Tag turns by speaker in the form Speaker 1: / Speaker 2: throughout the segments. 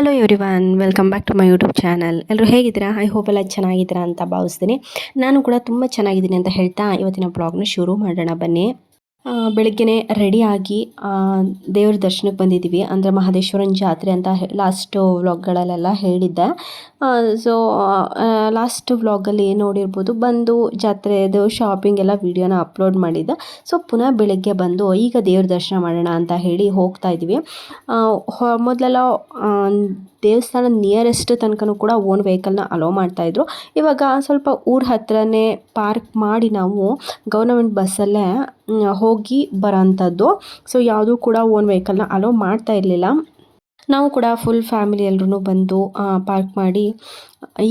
Speaker 1: Hello everyone welcome back to my YouTube channel ಎಲ್ಲರೂ ಹೇಗಿದ್ದೀರಾ? I hope ಎಲ್ಲ ಚೆನ್ನಾಗಿದ್ದೀರಾ ಅಂತ ಭಾವಿಸ್ತೀನಿ. ನಾನು ಕೂಡ ತುಂಬ ಚೆನ್ನಾಗಿದ್ದೀನಿ ಅಂತ ಹೇಳ್ತಾ ಇವತ್ತಿನ ಬ್ಲಾಗ್ನ ಶುರು ಮಾಡೋಣ ಬನ್ನಿ. ಬೆಳಗ್ಗೆನೆ ರೆಡಿಯಾಗಿ ದೇವ್ರ ದರ್ಶನಕ್ಕೆ ಬಂದಿದ್ದೀವಿ ಅಂದರೆ ಮಹದೇಶ್ವರನ ಜಾತ್ರೆ ಅಂತ ಲಾಸ್ಟ್ ವ್ಲಾಗ್ಗಳಲ್ಲೆಲ್ಲ ಹೇಳಿದ್ದೆ. ಸೊ ಲಾಸ್ಟ್ ವ್ಲಾಗಲ್ಲಿ ನೋಡಿರ್ಬೋದು, ಬಂದು ಜಾತ್ರೆದು ಶಾಪಿಂಗ್ ಎಲ್ಲ ವೀಡಿಯೋನ ಅಪ್ಲೋಡ್ ಮಾಡಿದ್ದೆ. ಸೊ ಪುನಃ ಬೆಳಗ್ಗೆ ಬಂದು, ಈಗ ದೇವ್ರ ದರ್ಶನ ಮಾಡೋಣ ಅಂತ ಹೇಳಿ ಹೋಗ್ತಾ ಇದ್ದೀವಿ ಮೊದಲೆಲ್ಲ ದೇವಸ್ಥಾನ ನಿಯರೆಸ್ಟ್ ತನಕನೂ ಕೂಡ ಓನ್ ವೆಹಿಕಲ್ನ ಅಲೋ ಮಾಡ್ತಾಯಿದ್ರು. ಇವಾಗ ಸ್ವಲ್ಪ ಊರ ಹತ್ರನೇ ಪಾರ್ಕ್ ಮಾಡಿ ನಾವು ಗೌರ್ನಮೆಂಟ್ ಬಸ್ಸಲ್ಲೇ ಹೋಗಿ ಬರೋಂಥದ್ದು. ಸೊ ಯಾವುದೂ ಕೂಡ ಓನ್ ವೆಹಿಕಲ್ನ ಅಲೋ ಮಾಡ್ತಾ ಇರಲಿಲ್ಲ. ನಾವು ಕೂಡ ಫುಲ್ ಫ್ಯಾಮಿಲಿ ಎಲ್ಲರೂ ಬಂದು ಪಾರ್ಕ್ ಮಾಡಿ,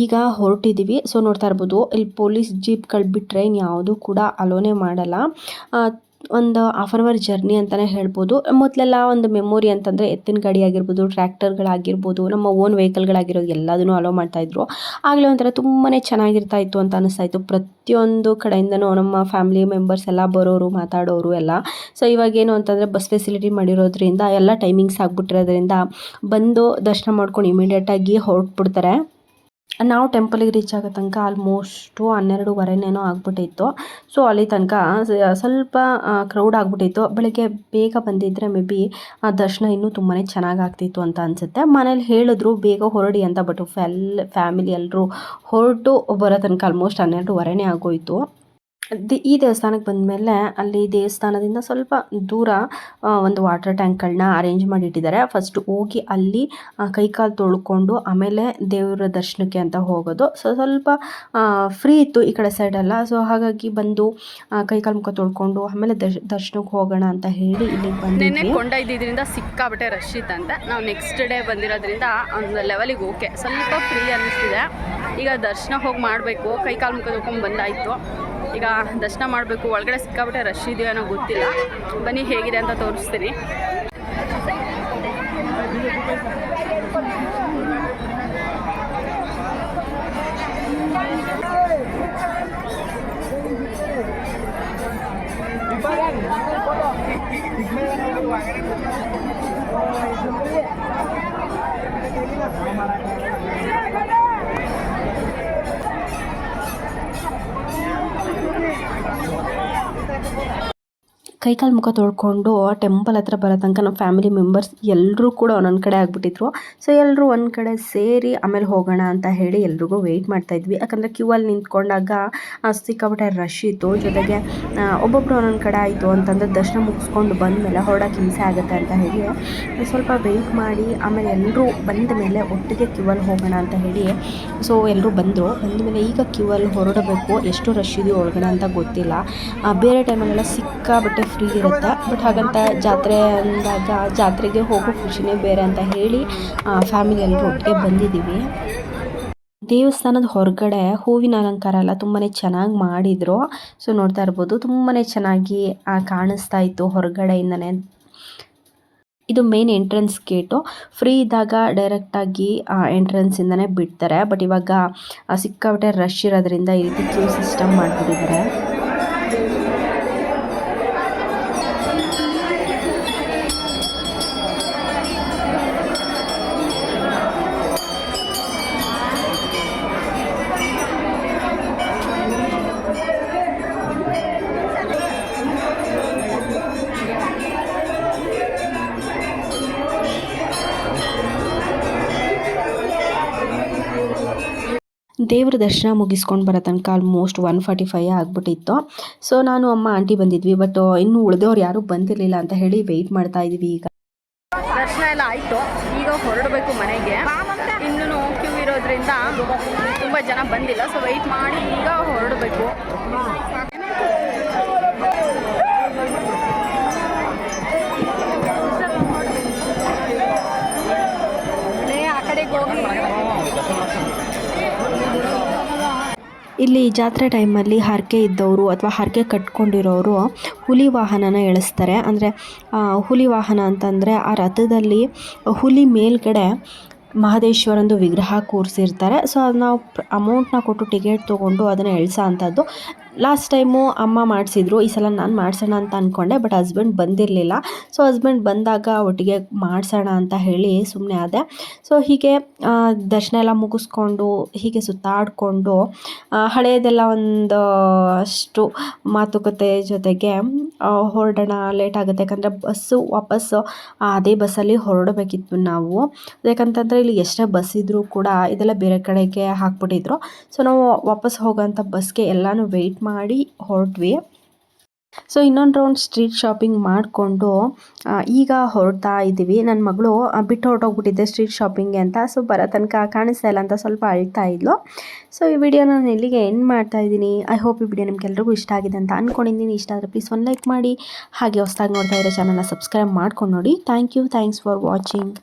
Speaker 1: ಈಗ ಹೊರಟಿದ್ದೀವಿ ಸೊ ನೋಡ್ತಾ ಇರ್ಬೋದು, ಇಲ್ಲಿ ಪೊಲೀಸ್ ಜೀಪ್ಗಳು ಬಿಟ್ಟರೆ ಇನ್ಯಾವುದೂ ಕೂಡ ಅಲೋನೇ ಮಾಡಲ್ಲ. ಒಂದು ಆಫ್ ಆನ್ ಅವರ್ ಜರ್ನಿ ಅಂತಲೇ ಹೇಳ್ಬೋದು. ಮೊದಲೆಲ್ಲ ಒಂದು ಮೆಮೊರಿ ಅಂತಂದರೆ ಎತ್ತಿನ ಗಾಡಿ ಆಗಿರ್ಬೋದು ಟ್ರ್ಯಾಕ್ಟರ್ಗಳಾಗಿರ್ಬೋದು ನಮ್ಮ ಓನ್ ವೆಹಿಕಲ್ಗಳಾಗಿರೋದು ಎಲ್ಲದನ್ನೂ ಅಲೋ ಮಾಡ್ತಾಯಿದ್ರು ಆಗಲೇ ಒಂಥರ ತುಂಬಾ ಚೆನ್ನಾಗಿರ್ತಾ ಇತ್ತು ಅಂತ ಅನಿಸ್ತಾಯಿತ್ತು. ಪ್ರತಿಯೊಂದು ಕಡೆಯಿಂದನೂ ನಮ್ಮ ಫ್ಯಾಮಿಲಿ ಮೆಂಬರ್ಸ್ ಎಲ್ಲ ಬರೋರು, ಮಾತಾಡೋರು ಎಲ್ಲ. ಸೊ ಇವಾಗೇನು ಅಂತಂದರೆ ಬಸ್ ಫೆಸಿಲಿಟಿ ಮಾಡಿರೋದ್ರಿಂದ ಎಲ್ಲ ಟೈಮಿಂಗ್ಸ್ ಆಗಿಬಿಟ್ಟಿರೋದ್ರಿಂದ ಬಂದು ದರ್ಶನ ಮಾಡ್ಕೊಂಡು ಇಮಿಡಿಯೇಟಾಗಿ ಹೊರಟ್ಬಿಡ್ತಾರೆ. ನಾವು ಟೆಂಪಲಿಗೆ ರೀಚ್ ಆಗೋ ತನಕ ಆಲ್ಮೋಸ್ಟು ಹನ್ನೆರಡುವರೆನೇನೋ ಆಗ್ಬಿಟ್ಟಿತ್ತು. ಸೊ ಅಲ್ಲಿ ತನಕ ಸ್ವಲ್ಪ ಕ್ರೌಡ್ ಆಗಿಬಿಟ್ಟಿತ್ತು. ಬೆಳಗ್ಗೆ ಬೇಗ ಬಂದಿದ್ದರೆ ಮೇ ಬಿ ಆ, ದರ್ಶನ ಇನ್ನೂ ತುಂಬಾ ಚೆನ್ನಾಗಿ ಆಗ್ತಿತ್ತು ಅಂತ ಅನಿಸುತ್ತೆ. ಮನೇಲಿ ಹೇಳಿದ್ರು, ಬೇಗ ಹೊರಡಿ ಅಂತ ಬಟ್ ಫ್ಯಾಮಿಲಿ ಎಲ್ಲರೂ ಹೊರಟು ಬರೋ ತನಕ ಆಲ್ಮೋಸ್ಟ್ ಹನ್ನೆರಡುವರೆನೇ ಆಗೋಯಿತು. ದಿ, ಈ ದೇವಸ್ಥಾನಕ್ಕೆ ಬಂದಮೇಲೆ ಅಲ್ಲಿ ದೇವಸ್ಥಾನದಿಂದ ಸ್ವಲ್ಪ ದೂರ ಒಂದು ವಾಟರ್ ಟ್ಯಾಂಕ್ಗಳನ್ನ ಅರೇಂಜ್ ಮಾಡಿಟ್ಟಿದ್ದಾರೆ. ಫಸ್ಟ್ ಹೋಗಿ ಅಲ್ಲಿ ಕೈ ಕೈಕಾಲು ತೊಳ್ಕೊಂಡು ಆಮೇಲೆ ದೇವರ ದರ್ಶನಕ್ಕೆ ಅಂತ ಹೋಗೋದು. ಸೊ, ಸ್ವಲ್ಪ ಫ್ರೀ ಇತ್ತು ಈ ಕಡೆ ಸೈಡೆಲ್ಲ ಸೊ, ಹಾಗಾಗಿ ಬಂದು ಕೈಕಾಲು ಮುಖ ತೊಳ್ಕೊಂಡು ಆಮೇಲೆ ದರ್ಶ್, ದರ್ಶನಕ್ಕೆ ಹೋಗೋಣ ಅಂತ ಹೇಳಿ ಇಲ್ಲಿಗೆ ಬಂದಿದ್ವಿ.
Speaker 2: ಕೊಂಡೊಯ್ದಿದ್ರಿಂದ ಸಿಕ್ಕಾಬಿಟ್ಟೆ ರಶ್ ಅಂತ. ನಾವು ನೆಕ್ಸ್ಟ್ ಡೇ ಬಂದಿರೋದ್ರಿಂದ ಒಂದು ಲೆವೆಲಿಗೆ ಓಕೆ ಸ್ವಲ್ಪ ಫ್ರೀ ಅನ್ನಿಸ್ತಿದೆ. ಈಗ ದರ್ಶನ ಹೋಗಿ ಮಾಡಬೇಕು. ಕೈ ಕಾಲು ಮುಖ ತೊಳ್ಕೊಂಡು ಬಂದಾಯಿತು. ಈಗ ದರ್ಶನ ಮಾಡಬೇಕು ಒಳಗಡೆ ಸಿಕ್ಕಾಬಿಟ್ಟೆ ರಶ್ ಇದೆಯೋ ಏನೋ ಗೊತ್ತಿಲ್ಲ. ಬನ್ನಿ ಹೇಗಿದೆ ಅಂತ ತೋರಿಸ್ತೀನಿ
Speaker 1: ಕೈಕಾಲು ಮುಖ ತೊಳ್ಕೊಂಡು ಟೆಂಪಲ್ ಹತ್ರ ಬರೋ ತನಕ ನಮ್ಮ ಫ್ಯಾಮಿಲಿ ಮೆಂಬರ್ಸ್ ಎಲ್ಲರೂ ಕೂಡ ಒಂದೊಂದು ಕಡೆ ಆಗಿಬಿಟ್ಟಿದ್ರು. ಸೊ ಎಲ್ಲರೂ ಒಂದು ಕಡೆ ಸೇರಿ ಆಮೇಲೆ ಹೋಗೋಣ ಅಂತ ಹೇಳಿ ಎಲ್ರಿಗೂ ವೆಯ್ಟ್ ಮಾಡ್ತಾ ಇದ್ವಿ. ಯಾಕಂದರೆ ಕ್ಯೂ ಅಲ್ಲಿ ನಿಂತ್ಕೊಂಡಾಗ ಸಿಕ್ಕಾಪಟ್ಟೆ ರಶ್ ಇತ್ತು. ಜೊತೆಗೆ ಒಬ್ಬೊಬ್ರು ಒಂದೊಂದು ಕಡೆ ಆಯಿತು ಅಂತಂದರೆ ದರ್ಶನ ಮುಗಿಸ್ಕೊಂಡು ಬಂದಮೇಲೆ ಹೊರಡೋಕೆ ಹಿಂಸೆ ಆಗುತ್ತೆ ಅಂತ ಹೇಳಿ, ಸ್ವಲ್ಪ ವೆಯ್ಟ್ ಮಾಡಿ ಆಮೇಲೆ ಎಲ್ಲರೂ ಬಂದ ಮೇಲೆ ಒಟ್ಟಿಗೆ ಕ್ಯೂ ಅಲ್ಲಿ ಹೋಗೋಣ ಅಂತ ಹೇಳಿ, ಸೊ ಎಲ್ಲರೂ ಬಂದರು. ಬಂದ ಮೇಲೆ ಈಗ ಕ್ಯೂ ಅಲ್ಲಿ ಹೊರಡಬೇಕು. ಎಷ್ಟು ರಶ್ ಇದೆಯೋ ಒಳಗಡೆ ಅಂತ ಗೊತ್ತಿಲ್ಲ. ಬೇರೆ ಟೈಮಲ್ಲೆಲ್ಲ ಸಿಕ್ಕಾಬಟ್ಟೆ ಫ್ರೀ ಇರುತ್ತೆ ಬಟ್ ಹಾಗಂತ ಜಾತ್ರೆ ಅಂದಾಗ ಜಾತ್ರೆಗೆ ಹೋಗೋ ಖುಷಿನೇ ಬೇರೆ ಅಂತ ಹೇಳಿ ಫ್ಯಾಮಿಲಿ ಎಲ್ಲರೂ ಒಟ್ಟಿಗೆ ಬಂದಿದ್ದೀವಿ. ದೇವಸ್ಥಾನದ ಹೊರಗಡೆ ಹೂವಿನ ಅಲಂಕಾರ ಎಲ್ಲ ತುಂಬಾ ಚೆನ್ನಾಗಿ ಮಾಡಿದರು. ಸೊ ನೋಡ್ತಾ ಇರ್ಬೋದು ತುಂಬಾ ಚೆನ್ನಾಗಿ ಕಾಣಿಸ್ತಾ ಇತ್ತು ಹೊರಗಡೆಯಿಂದನೇ. ಇದು ಮೇನ್ ಎಂಟ್ರೆನ್ಸ್ ಗೇಟು ಫ್ರೀ ಇದ್ದಾಗ ಡೈರೆಕ್ಟಾಗಿ ಎಂಟ್ರೆನ್ಸಿಂದನೇ ಬಿಡ್ತಾರೆ. ಬಟ್ ಇವಾಗ ಸಿಕ್ಕಾಪಟ್ಟೆ ರಶ್ ಇರೋದ್ರಿಂದ ಈ ರೀತಿ ಕ್ಯೂ ಸಿಸ್ಟಮ್ ಮಾಡಿಬಿಟ್ಟಿದ್ದಾರೆ. ದೇವ್ರ ದರ್ಶನ ಮುಗಿಸ್ಕೊಂಡು ಬರೋ ತನಕ ಆಲ್ಮೋಸ್ಟ್ ಒನ್ ಫಾರ್ಟಿ ಫೈವ್ ಆಗಿಬಿಟ್ಟಿತ್ತು. ಸೊ ನಾನು ಅಮ್ಮ ಆಂಟಿ ಬಂದಿದ್ವಿ ಬಟ್ ಇನ್ನು ಉಳಿದವ್ರು ಯಾರೂ ಬಂದಿರಲಿಲ್ಲ ಅಂತ ಹೇಳಿ ವೆಯ್ಟ್ ಮಾಡ್ತಾ ಇದ್ವಿ ಈಗ.
Speaker 2: ದರ್ಶನ ಎಲ್ಲ ಆಯಿತು. ಈಗ ಹೊರಡಬೇಕು ಮನೆಗೆ. ಇನ್ನೂ ಕ್ಯೂ ಇರೋದ್ರಿಂದ ತುಂಬ ಜನ ಬಂದಿಲ್ಲ ಸೊ ವೆಯ್ಟ್ ಮಾಡಿ ಈಗ ಹೊರಡಬೇಕು. ಆ ಕಡೆಗೆ ಹೋಗಿ
Speaker 1: ಇಲ್ಲಿ ಜಾತ್ರೆ ಟೈಮಲ್ಲಿ ಹರಕೆ ಇದ್ದವರು ಅಥವಾ ಹರಕೆ ಕಟ್ಕೊಂಡಿರೋರು ಹುಲಿ ವಾಹನನ ಎಳಿಸ್ತಾರೆ. ಅಂದರೆ ಹುಲಿ ವಾಹನ ಅಂತಂದರೆ ಆ ರಥದಲ್ಲಿ ಹುಲಿ ಮೇಲ್ಗಡೆ ಮಹದೇಶ್ವರಂದು ವಿಗ್ರಹ ಕೂರಿಸಿರ್ತಾರೆ. ಸೊ ಅದು ನಾವು ಅಮೌಂಟ್ನ ಕೊಟ್ಟು ಟಿಕೆಟ್ ತೊಗೊಂಡು ಅದನ್ನು ಎಳ್ಸೋ ಅಂಥದ್ದು. ಲಾಸ್ಟ್ ಟೈಮು ಅಮ್ಮ ಮಾಡಿಸಿದ್ರು, ಈ ಸಲ ನಾನು ಮಾಡಿಸೋಣ ಅಂತ ಅಂದ್ಕೊಂಡೆ ಬಟ್ ಹಸ್ಬೆಂಡ್ ಬಂದಿರಲಿಲ್ಲ. ಸೊ ಹಸ್ಬೆಂಡ್ ಬಂದಾಗ ಒಟ್ಟಿಗೆ ಮಾಡಿಸೋಣ ಅಂತ ಹೇಳಿ ಸುಮ್ಮನೆ ಆದೆ. ಸೊ ಹೀಗೆ ದರ್ಶನ ಎಲ್ಲ ಮುಗಿಸ್ಕೊಂಡು, ಹೀಗೆ ಸುತ್ತಾಡಿಕೊಂಡು ಹಳೆಯದೆಲ್ಲ ಒಂದು ಅಷ್ಟು ಮಾತುಕತೆ ಜೊತೆಗೆ ಹೊರಡೋಣ ಲೇಟ್ ಆಗುತ್ತೆ. ಯಾಕಂದರೆ ಬಸ್ಸು ವಾಪಸ್ಸು ಅದೇ ಬಸ್ಸಲ್ಲಿ ಹೊರಡಬೇಕಿತ್ತು ನಾವು. ಯಾಕಂತಂದರೆ ಇಲ್ಲಿ ಎಷ್ಟೇ ಬಸ್ ಇದ್ದರೂ ಕೂಡ ಇದೆಲ್ಲ ಬೇರೆ ಕಡೆಗೆ ಹಾಕ್ಬಿಟ್ಟಿದ್ರು. ಸೊ ನಾವು ವಾಪಸ್ ಹೋಗೋಂಥ ಬಸ್ಗೆ ಎಲ್ಲನೂ ವೆಯ್ಟ್ ಮಾಡಿ ಹೊರಟ್ವಿ. ಸೊ ಇನ್ನೊಂದು ರೌಂಡ್ ಸ್ಟ್ರೀಟ್ ಶಾಪಿಂಗ್ ಮಾಡಿಕೊಂಡು ಈಗ ಹೊರಡ್ತಾ ಇದ್ದೀವಿ. ನನ್ನ ಮಗಳು ಬಿಟ್ಟು ಹೊರಟೋಗ್ಬಿಟ್ಟಿದ್ದೆ ಸ್ಟ್ರೀಟ್ ಶಾಪಿಂಗ್ಗೆ ಅಂತ. ಸೊ ಬರೋ ತನಕ ಕಾಣಿಸ್ತಾ ಇಲ್ಲ ಅಂತ ಸ್ವಲ್ಪ ಅಳ್ತಾ ಇದ್ಲು. ಸೊ ಈ ವಿಡಿಯೋ ನಾನು ಇಲ್ಲಿಗೆ ಎಂಡ್ ಮಾಡ್ತಾ ಇದ್ದೀನಿ. ಐ ಹೋಪ್ ಈ ವಿಡಿಯೋ ನಿಮ್ಗೆಲ್ರಿಗೂ ಇಷ್ಟ ಆಗಿದೆ ಅಂತ ಅಂದ್ಕೊಂಡಿದ್ದೀನಿ ಇಷ್ಟ ಆದರೆ ಪ್ಲೀಸ್ ಒಂದು ಲೈಕ್ ಮಾಡಿ. ಹಾಗೆ ಹೊಸ್ದಾಗಿ ನೋಡ್ತಾ ಇರೋ ಚಾನಲ್ನ ಸಬ್ಸ್ಕ್ರೈಬ್ ಮಾಡ್ಕೊಂಡು ನೋಡಿ. Thank you thanks for watching